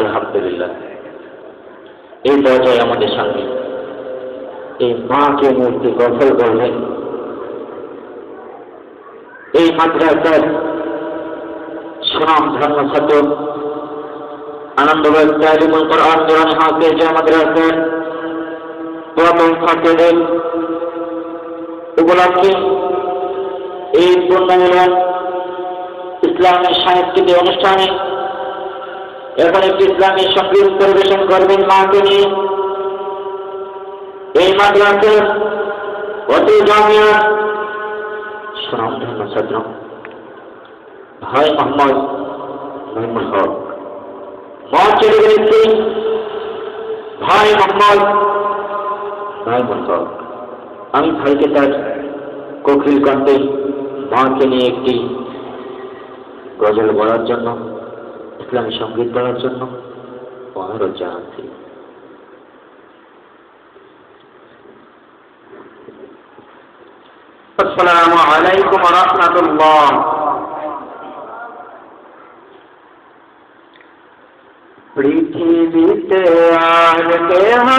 আলহামদুলিল্লাহ। এই পর্যায়ে আমাদের সামনে এই মাকে মূর্তি গঠন করলেন এই মাদ্রাসার সুনাম ধর্ম ছাত্র আনন্দবাদ তালিমুল কোরআন কোরআন হাফেজ যে মাদ্রাসার প্রথম ছাত্রদের উপলক্ষে এই পূর্ণমিলন ইসলামী সাংস্কৃতিক অনুষ্ঠানে এখন একটি ইসলামী সংগীত পরিবেশন করবেন মাকে নিয়ে এই মাদ্রাসার অতি জামিয়া সুনাম ধর্ম ছাত্র। ভাই মোহাম্মদ মহিমুল হক মঞ্চ গেছি ভাই মোহাম্মদ মহিমুল হক। আমি ভাইকে তার কোকিল কণ্ঠে মাকে নিয়ে একটি গজল বলার জন্য ইসলামী সঙ্গীত বলার জন্য অনুরোধ জানাচ্ছি السلام عليكم ورحمة الله পৃথিবীতে আর কেহানে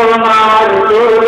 তোমার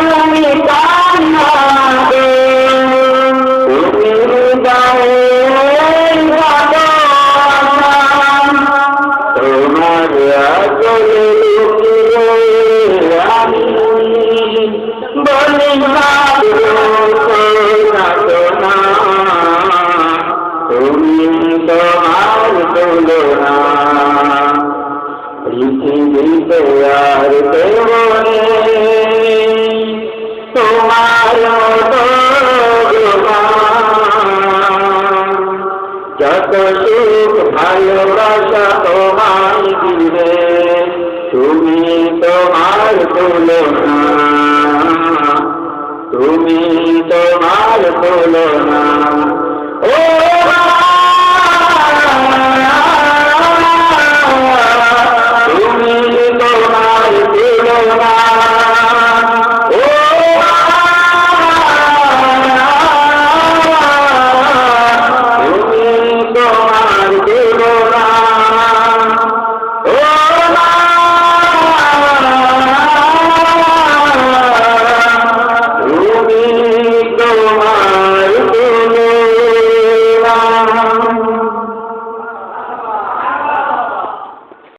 আর তোমার যত সুখ ভালোবাসা তোমায় দিলে তুমি তোমার তুলনা তুমি তোমার তুলনা ও